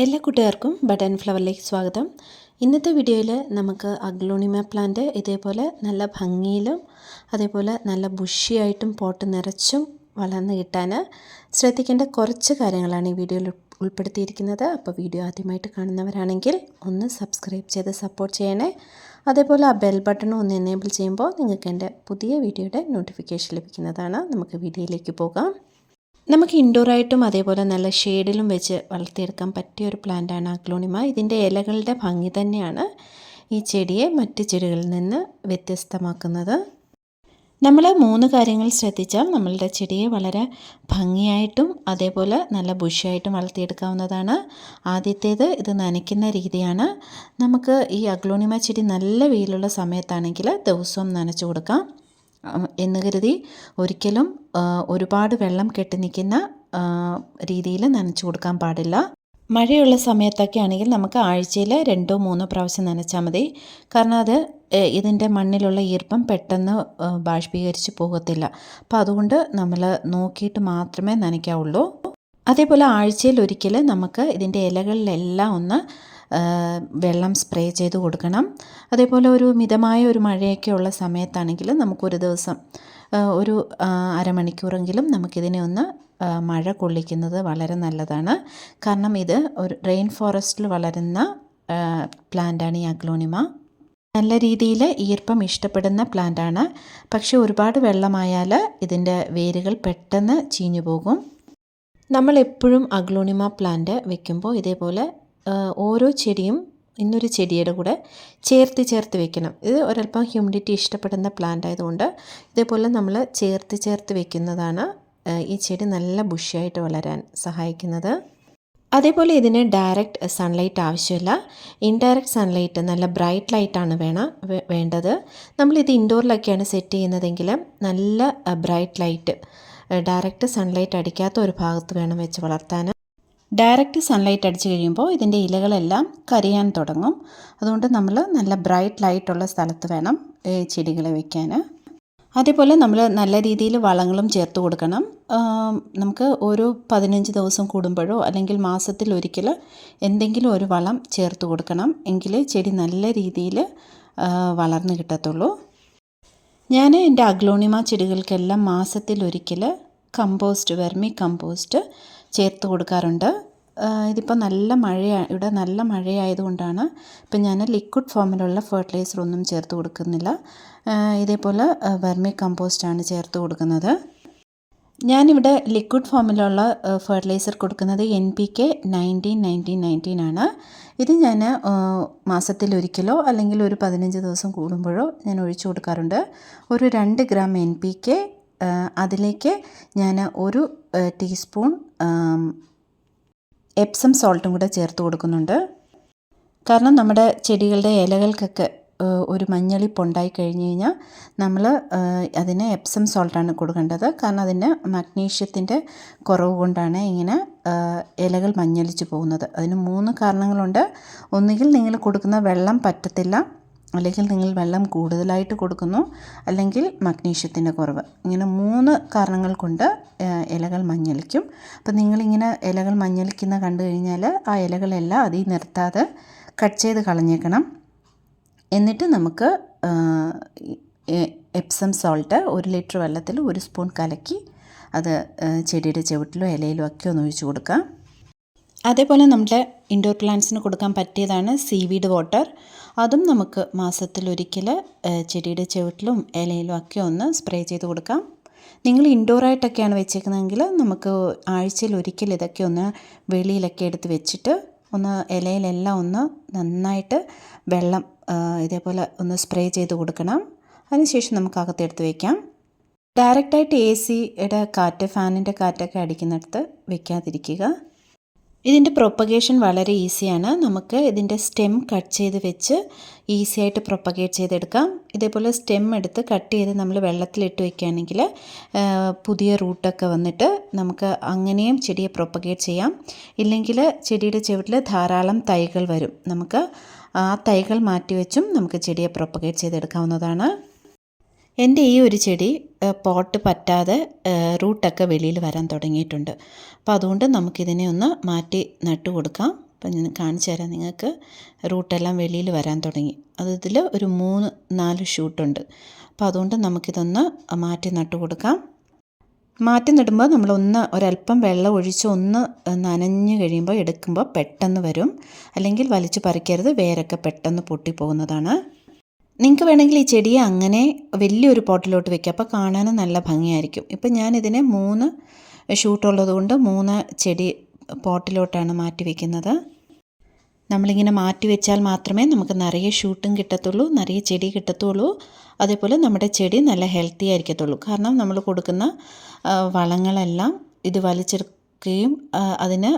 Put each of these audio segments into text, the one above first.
എല്ലാ കൂട്ടുകാർക്കും ബട്ടൺ ഫ്ലവറിലേക്ക് സ്വാഗതം. ഇന്നത്തെ വീഡിയോയിൽ നമുക്ക് അഗ്ലോണിമ പ്ലാന്റ് ഇതേപോലെ നല്ല ഭംഗിയിലും അതേപോലെ നല്ല ബുഷിയായിട്ടും പോട്ട് നിറച്ചും വളർന്ന് കിട്ടാൻ ശ്രദ്ധിക്കേണ്ട കുറച്ച് കാര്യങ്ങളാണ് ഈ വീഡിയോയിൽ ഉൾപ്പെടുത്തിയിരിക്കുന്നത്. അപ്പോൾ വീഡിയോ ആദ്യമായിട്ട് കാണുന്നവരാണെങ്കിൽ ഒന്ന് സബ്സ്ക്രൈബ് ചെയ്ത് സപ്പോർട്ട് ചെയ്യണേ. അതേപോലെ ആ ബെൽ ബട്ടണും ഒന്ന് എനേബിൾ ചെയ്യുമ്പോൾ നിങ്ങൾക്ക് എന്റെ പുതിയ വീഡിയോയുടെ നോട്ടിഫിക്കേഷൻ ലഭിക്കുന്നതാണ്. നമുക്ക് വീഡിയോയിലേക്ക് പോകാം. നമുക്ക് ഇൻഡോറായിട്ടും അതേപോലെ നല്ല ഷെയ്ഡിലും വെച്ച് വളർത്തിയെടുക്കാൻ പറ്റിയ ഒരു പ്ലാന്റാണ് അഗ്ലോണിമ. ഇതിന്റെ ഇലകളുടെ ഭംഗി തന്നെയാണ് ഈ ചെടിയെ മറ്റ് ചെടികളിൽ നിന്ന് വ്യത്യസ്തമാക്കുന്നത്. നമ്മൾ മൂന്ന് കാര്യങ്ങൾ ശ്രദ്ധിച്ചാൽ നമ്മളുടെ ചെടിയെ വളരെ ഭംഗിയായിട്ടും അതേപോലെ നല്ല ബുഷിയായിട്ടും വളർത്തിയെടുക്കാവുന്നതാണ്. ആദ്യത്തേത് ഇത് നനയ്ക്കുന്ന രീതിയാണ്. നമുക്ക് ഈ അഗ്ലോണിമ ചെടി നല്ല വെയിലുള്ള സമയത്താണെങ്കിൽ ദിവസവും നനച്ചു കൊടുക്കാം. എന്ന് കരുതി ഒരിക്കലും ഒരുപാട് വെള്ളം കെട്ടി നിൽക്കുന്ന രീതിയിൽ നനച്ചു കൊടുക്കാൻ പാടില്ല. മഴയുള്ള സമയത്തൊക്കെ ആണെങ്കിൽ നമുക്ക് ആഴ്ചയിൽ രണ്ടോ മൂന്നോ പ്രാവശ്യം നനച്ചാൽ മതി. കാരണം അത് ഇതിന്റെ മണ്ണിലുള്ള ഈർപ്പം പെട്ടെന്ന് ബാഷ്പീകരിച്ച് പോകത്തില്ല. അപ്പോൾ അതുകൊണ്ട് നമ്മൾ നോക്കിയിട്ട് മാത്രമേ നനയ്ക്കാവുള്ളൂ. അതേപോലെ ആഴ്ചയിൽ ഒരിക്കൽ നമുക്ക് ഇതിന്റെ ഇലകളിലെല്ലാം ഒന്ന് വെള്ളം സ്പ്രേ ചെയ്ത് കൊടുക്കണം. അതേപോലെ ഒരു മിതമായ ഒരു മഴയൊക്കെ ഉള്ള സമയത്താണെങ്കിൽ നമുക്കൊരു ദിവസം ഒരു അരമണിക്കൂറെങ്കിലും നമുക്കിതിനെ ഒന്ന് മഴ കൊള്ളിക്കുന്നത് വളരെ നല്ലതാണ്. കാരണം ഇത് ഒരു റെയിൻ ഫോറസ്റ്റിൽ വളരുന്ന പ്ലാന്റാണ് ഈ അഗ്ലോണിമ. നല്ല രീതിയിൽ ഈർപ്പം ഇഷ്ടപ്പെടുന്ന പ്ലാന്റാണ് പക്ഷേ ഒരുപാട് വെള്ളമായാൽ ഇതിന്റെ വേരുകൾ പെട്ടെന്ന് ചീഞ്ഞു പോകും. നമ്മൾ എപ്പോഴും അഗ്ലോണിമ പ്ലാന്റ് വെക്കുമ്പോൾ ഇതേപോലെ ഓരോ ചെടിയും ഇന്നൊരു ചെടിയുടെ കൂടെ ചേർത്ത് ചേർത്ത് വെക്കണം. ഇത് ഒരല്പം ഹ്യൂമിഡിറ്റി ഇഷ്ടപ്പെടുന്ന പ്ലാന്റ് ആയതുകൊണ്ട് ഇതേപോലെ നമ്മൾ ചേർത്ത് ചേർത്ത് വെക്കുന്നതാണ് ഈ ചെടി നല്ല ബുഷിയായിട്ട് വളരാൻ സഹായിക്കുന്നത്. അതേപോലെ ഇതിന് ഡയറക്റ്റ് സൺലൈറ്റ് ആവശ്യമില്ല. ഇൻഡയറക്റ്റ് സൺലൈറ്റ് നല്ല ബ്രൈറ്റ് ലൈറ്റാണ് വേണം വേണ്ടത്. നമ്മളിത് ഇൻഡോറിലൊക്കെയാണ് സെറ്റ് ചെയ്യുന്നതെങ്കിൽ നല്ല ബ്രൈറ്റ് ലൈറ്റ് ഡയറക്റ്റ് സൺലൈറ്റ് അടിക്കാത്ത ഒരു ഭാഗത്ത് വേണം വെച്ച് വളർത്താൻ. ഡയറക്റ്റ് സൺലൈറ്റ് അടിച്ചു കഴിയുമ്പോൾ ഇതിന്റെ ഇലകളെല്ലാം കരിയാൻ തുടങ്ങും. അതുകൊണ്ട് നമ്മൾ നല്ല ബ്രൈറ്റ് ലൈറ്റുള്ള സ്ഥലത്ത് വേണം ചെടികളെ വയ്ക്കാൻ അതേപോലെ നമ്മൾ നല്ല രീതിയിൽ വളങ്ങളും ചേർത്ത് കൊടുക്കണം. നമുക്ക് ഓരോ പതിനഞ്ച് ദിവസം കൂടുമ്പോഴോ അല്ലെങ്കിൽ മാസത്തിൽ ഒരിക്കൽ എന്തെങ്കിലും ഒരു വളം ചേർത്ത് കൊടുക്കണം എങ്കിൽ ചെടി നല്ല രീതിയിൽ വളർന്നു കിട്ടത്തുള്ളൂ. ഞാൻ എന്റെ അഗ്ലോണിമ ചെടികൾക്കെല്ലാം മാസത്തിൽ ഒരിക്കൽ കമ്പോസ്റ്റ് വെർമി കമ്പോസ്റ്റ് ചേർത്ത് കൊടുക്കാറുണ്ട്. ഇതിപ്പോൾ നല്ല മഴയാണ് ഇവിടെ നല്ല മഴയായതുകൊണ്ടാണ് ഇപ്പം ഞാൻ ലിക്വിഡ് ഫോമിലുള്ള ഫെർട്ടിലൈസർ ഒന്നും ചേർത്ത് കൊടുക്കുന്നില്ല. ഇതേപോലെ വെർമി കമ്പോസ്റ്റാണ് ചേർത്ത് കൊടുക്കുന്നത്. ഞാനിവിടെ ലിക്വിഡ് ഫോമിലുള്ള ഫെർട്ടിലൈസർ കൊടുക്കുന്നത് N P K nineteen nineteen nineteen ആണ്. ഇത് ഞാൻ മാസത്തിൽ മാസത്തിലൊരിക്കലോ അല്ലെങ്കിൽ ഒരു പതിനഞ്ച് ദിവസം കൂടുമ്പോഴോ ഞാൻ ഒഴിച്ചു കൊടുക്കാറുണ്ട്. ഒരു രണ്ട് ഗ്രാം എൻ പി കെ അതിലേക്ക് ഞാൻ ഒരു ടീസ്പൂൺ എപ്സം സോൾട്ടും കൂടെ ചേർത്ത് കൊടുക്കുന്നുണ്ട്. കാരണം നമ്മുടെ ചെടികളുടെ ഇലകൾക്കൊക്കെ ഒരു മഞ്ഞളിപ്പുണ്ടായി കഴിഞ്ഞ് കഴിഞ്ഞാൽ നമ്മൾ അതിന് എപ്സം സോൾട്ടാണ് കൊടുക്കേണ്ടത്. കാരണം അതിന് മഗ്നീഷ്യത്തിന്റെ കുറവ് കൊണ്ടാണ് ഇങ്ങനെ ഇലകൾ മഞ്ഞളിച്ച് പോകുന്നത്. അതിന് മൂന്ന് കാരണങ്ങളുണ്ട്. ഒന്നുകിൽ നിങ്ങൾ കൊടുക്കുന്ന വെള്ളം പറ്റത്തില്ല. അല്ലെങ്കിൽ നിങ്ങൾ വെള്ളം കൂടുതലായിട്ട് കൊടുക്കുന്നു അല്ലെങ്കിൽ മഗ്നീഷ്യത്തിന്റെ കുറവ്. ഇങ്ങനെ മൂന്ന് കാരണങ്ങൾ കൊണ്ട് ഇലകൾ മഞ്ഞളിക്കും. അപ്പം നിങ്ങളിങ്ങനെ ഇലകൾ മഞ്ഞളിക്കുന്ന കണ്ടു കഴിഞ്ഞാൽ ആ ഇലകളെല്ലാം അതിൽ നിർത്താതെ കട്ട് ചെയ്ത് കളഞ്ഞേക്കണം. എന്നിട്ട് നമുക്ക് എപ്സം സോൾട്ട് ഒരു ലിറ്റർ വെള്ളത്തിൽ ഒരു സ്പൂൺ കലക്കി അത് ചെടിയുടെ ചുവട്ടിലോ ഇലയിലോ ഒക്കെ ഒന്ന് ഒഴിച്ചു കൊടുക്കാം. അതേപോലെ നമ്മുടെ ഇൻഡോർ പ്ലാന്റ്സിന് കൊടുക്കാൻ പറ്റിയതാണ് സീവീഡ് വാട്ടർ അതും നമുക്ക് മാസത്തിലൊരിക്കൽ ചെടിയുടെ ചുവട്ടിലും ഇലയിലും ഒക്കെ ഒന്ന് സ്പ്രേ ചെയ്ത് കൊടുക്കാം. നിങ്ങൾ ഇൻഡോറായിട്ടൊക്കെയാണ് വെച്ചേക്കുന്നതെങ്കിൽ നമുക്ക് ആഴ്ചയിൽ ഒരിക്കൽ ഇതൊക്കെ ഒന്ന് വെളിയിലൊക്കെ എടുത്ത് വെച്ചിട്ട് ഒന്ന് ഇലയിലെല്ലാം ഒന്ന് നന്നായിട്ട് വെള്ളം ഇതേപോലെ ഒന്ന് സ്പ്രേ ചെയ്ത് കൊടുക്കണം. അതിനുശേഷം നമുക്ക് അകത്തെടുത്ത് വയ്ക്കാം ഡയറക്റ്റായിട്ട് എ സിയുടെ കാറ്റ് ഫാനിന്റെ കാറ്റൊക്കെ അടിക്കുന്നിടത്ത് വെക്കാതിരിക്കുക. ഇതിന്റെ പ്രൊപ്പഗേഷൻ വളരെ ഈസിയാണ് നമുക്ക് ഇതിന്റെ സ്റ്റെം കട്ട് ചെയ്ത് വെച്ച് ഈസി ആയിട്ട് പ്രൊപ്പഗേറ്റ് ചെയ്തെടുക്കാം. ഇതേപോലെ സ്റ്റെം എടുത്ത് കട്ട് ചെയ്ത് നമ്മൾ വെള്ളത്തിലിട്ട് വയ്ക്കുകയാണെങ്കിൽ പുതിയ റൂട്ടൊക്കെ വന്നിട്ട് നമുക്ക് അങ്ങനെയും ചെടിയെ പ്രൊപ്പഗേറ്റ് ചെയ്യാം. ഇല്ലെങ്കിൽ ചെടിയുടെ ചുവട്ടിൽ ധാരാളം തൈകൾ വരും. നമുക്ക് ആ തൈകൾ മാറ്റിവെച്ചും നമുക്ക് ചെടിയെ പ്രൊപ്പഗേറ്റ് ചെയ്തെടുക്കാവുന്നതാണ്. എന്റെ ഈ ഒരു ചെടി പോട്ട് പറ്റാതെ റൂട്ടൊക്കെ വെളിയിൽ വരാൻ തുടങ്ങിയിട്ടുണ്ട്. അപ്പോൾ അതുകൊണ്ട് നമുക്കിതിനെ ഒന്ന് മാറ്റി നട്ടു കൊടുക്കാം. അപ്പം ഞാൻ കാണിച്ചു തരാം നിങ്ങൾക്ക് റൂട്ടെല്ലാം വെളിയിൽ വരാൻ തുടങ്ങി. അത് ഇതിൽ ഒരു മൂന്ന് നാല് ഷൂട്ടുണ്ട്. അപ്പോൾ അതുകൊണ്ട് നമുക്കിതൊന്ന് മാറ്റി നട്ടു കൊടുക്കാം. മാറ്റി നടുമ്പോൾ നമ്മളൊന്ന് ഒരല്പം വെള്ളം ഒഴിച്ച് ഒന്ന് നനഞ്ഞു കഴിയുമ്പോൾ എടുക്കുമ്പോൾ പെട്ടെന്ന് വരും. അല്ലെങ്കിൽ വലിച്ചു പറിക്കരുത് വേരൊക്കെ പെട്ടെന്ന് പൊട്ടിപ്പോകുന്നതാണ്. നിങ്ങൾക്ക് വേണമെങ്കിൽ ഈ ചെടിയെ അങ്ങനെ വലിയൊരു പോട്ടിലോട്ട് വെക്കുക അപ്പോൾ കാണാനും നല്ല ഭംഗിയായിരിക്കും. ഇപ്പം ഞാനിതിനെ മൂന്ന് ഷൂട്ടുള്ളത് കൊണ്ട് മൂന്ന് ചെടി പോട്ടിലോട്ടാണ് മാറ്റി വയ്ക്കുന്നത് നമ്മളിങ്ങനെ മാറ്റി വെച്ചാൽ മാത്രമേ നമുക്ക് നിറയെ ഷൂട്ടും കിട്ടത്തുള്ളൂ നിറയെ ചെടി കിട്ടത്തുള്ളൂ. അതേപോലെ നമ്മുടെ ചെടി നല്ല ഹെൽത്തി ആയിരിക്കത്തുള്ളൂ. കാരണം നമ്മൾ കൊടുക്കുന്ന വളങ്ങളെല്ലാം ഇത് വലിച്ചെടുക്കുകയും അതിന്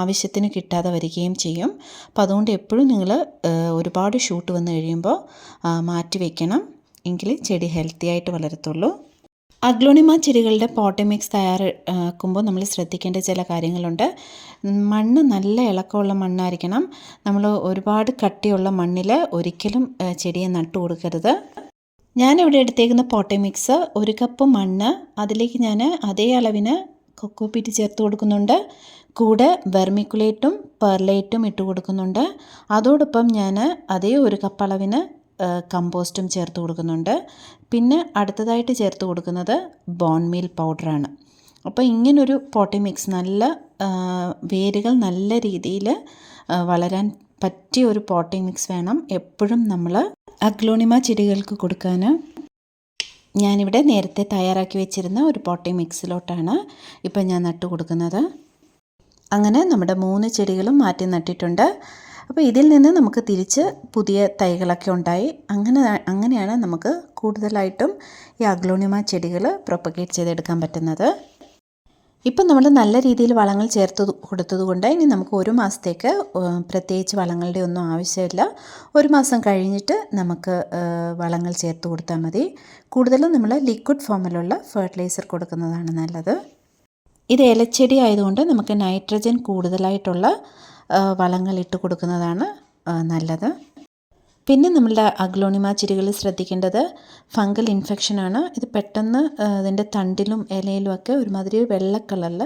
ആവശ്യത്തിന് കിട്ടാതെ വരികയും ചെയ്യും. അപ്പോൾ അതുകൊണ്ട് എപ്പോഴും നിങ്ങൾ ഒരുപാട് ഷൂട്ട് വന്നു കഴിയുമ്പോൾ മാറ്റി വയ്ക്കണം എങ്കിൽ ചെടി ഹെൽത്തി ആയിട്ട് വളരത്തുള്ളൂ. അഗ്ലോണിമ ചെടികളുടെ പോട്ടമിക്സ് തയ്യാറാക്കുമ്പോൾ നമ്മൾ ശ്രദ്ധിക്കേണ്ട ചില കാര്യങ്ങളുണ്ട്. മണ്ണ് നല്ല ഇളക്കമുള്ള മണ്ണായിരിക്കണം. നമ്മൾ ഒരുപാട് കട്ടിയുള്ള മണ്ണിൽ ഒരിക്കലും ചെടിയെ നട്ടു കൊടുക്കരുത്. ഞാനിവിടെ എടുത്തേക്കുന്ന പോട്ടമിക്സ് ഒരു കപ്പ് മണ്ണ് അതിലേക്ക് ഞാൻ അതേ അളവിന് കൊക്കോപ്പീറ്റ് ചേർത്ത് കൊടുക്കുന്നുണ്ട്. കൂടെ വെർമിക്കുലേറ്റും പെർലൈറ്റും ഇട്ട് കൊടുക്കുന്നുണ്ട്. അതോടൊപ്പം ഞാൻ അതേ ഒരു കപ്പളവിന് കമ്പോസ്റ്റും ചേർത്ത് കൊടുക്കുന്നുണ്ട്. പിന്നെ അടുത്തതായിട്ട് ചേർത്ത് കൊടുക്കുന്നത് ബോൺ മീൽ പൗഡറാണ്. അപ്പോൾ ഇങ്ങനൊരു പോട്ടി മിക്സ് നല്ല വേരുകൾ നല്ല രീതിയിൽ വളരാൻ പറ്റിയ ഒരു പോട്ടി മിക്സ് വേണം എപ്പോഴും നമ്മൾ അഗ്ലോണിമ ചെടികൾക്ക് കൊടുക്കാൻ ഞാനിവിടെ നേരത്തെ തയ്യാറാക്കി വെച്ചിരുന്ന ഒരു പോട്ടി മിക്സിലോട്ടാണ് ഇപ്പം ഞാൻ നട്ടു കൊടുക്കുന്നത്. അങ്ങനെ നമ്മുടെ മൂന്ന് ചെടികളും മാറ്റി നട്ടിട്ടുണ്ട്. അപ്പോൾ ഇതിൽ നിന്ന് നമുക്ക് തിരിച്ച് പുതിയ തൈകളൊക്കെ ഉണ്ടായി. അങ്ങനെ അങ്ങനെയാണ് നമുക്ക് കൂടുതലായിട്ടും ഈ അഗ്ലോണിമ ചെടികൾ പ്രൊപ്പഗേറ്റ് ചെയ്തെടുക്കാൻ പറ്റുന്നത്. ഇപ്പം നമ്മൾ നല്ല രീതിയിൽ വളങ്ങൾ ചേർത്ത് കൊടുത്തതുകൊണ്ട് ഇനി നമുക്ക് ഒരു മാസത്തേക്ക് പ്രത്യേകിച്ച് വളങ്ങളുടെ ഒന്നും ആവശ്യമില്ല. ഒരു മാസം കഴിഞ്ഞിട്ട് നമുക്ക് വളങ്ങൾ ചേർത്ത് കൊടുത്താൽ മതി. കൂടുതലും നമ്മൾ ലിക്വിഡ് ഫോമിലുള്ള ഫെർട്ടിലൈസർ കൊടുക്കുന്നതാണ് നല്ലത്. ഇത് ഇലച്ചെടി ആയതുകൊണ്ട് നമുക്ക് നൈട്രജൻ കൂടുതലായിട്ടുള്ള വളങ്ങൾ ഇട്ട് കൊടുക്കുന്നതാണ് നല്ലത്. പിന്നെ നമ്മളുടെ അഗ്ലോണിമ ചിരികളിൽ ശ്രദ്ധിക്കേണ്ടത് ഫംഗൽ ഇൻഫെക്ഷൻ ആണ്. ഇത് പെട്ടെന്ന് അതിന്റെ തണ്ടിലും ഇലയിലും ഒക്കെ ഒരുമാതിരി വെള്ള കളറിൽ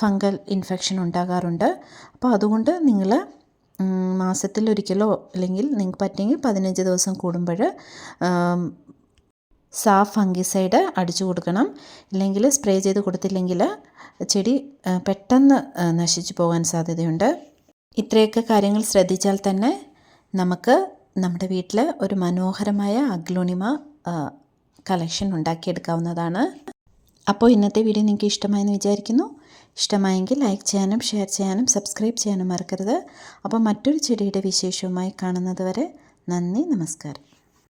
ഫംഗൽ ഇൻഫെക്ഷൻ ഉണ്ടാകാറുണ്ട്. അപ്പോൾ അതുകൊണ്ട് നിങ്ങൾ മാസത്തിൽ ഒരിക്കലോ അല്ലെങ്കിൽ നിങ്ങൾക്ക് പറ്റുമെങ്കിൽ പതിനഞ്ച് ദിവസം കൂടുമ്പോൾ സാഫ് ഫംഗിസൈഡ് അടിച്ചു കൊടുക്കണം. ഇല്ലെങ്കിൽ സ്പ്രേ ചെയ്ത് കൊടുത്തില്ലെങ്കിൽ ചെടി പെട്ടെന്ന് നശിച്ചു പോകാൻ സാധ്യതയുണ്ട്. ഇത്രയൊക്കെ കാര്യങ്ങൾ ശ്രദ്ധിച്ചാൽ തന്നെ നമുക്ക് നമ്മുടെ വീട്ടിൽ ഒരു മനോഹരമായ അഗ്ലോണിമ കളക്ഷൻ ഉണ്ടാക്കിയെടുക്കാവുന്നതാണ്. അപ്പോൾ ഇന്നത്തെ വീഡിയോ നിങ്ങൾക്ക് ഇഷ്ടമായെന്ന് വിചാരിക്കുന്നു. ഇഷ്ടമായെങ്കിൽ ലൈക്ക് ചെയ്യാനും ഷെയർ ചെയ്യാനും സബ്സ്ക്രൈബ് ചെയ്യാനും മറക്കരുത്. അപ്പോൾ മറ്റൊരു ചെടിയുടെ വിശേഷവുമായി കാണുന്നത് വരെ നന്ദി നമസ്കാരം.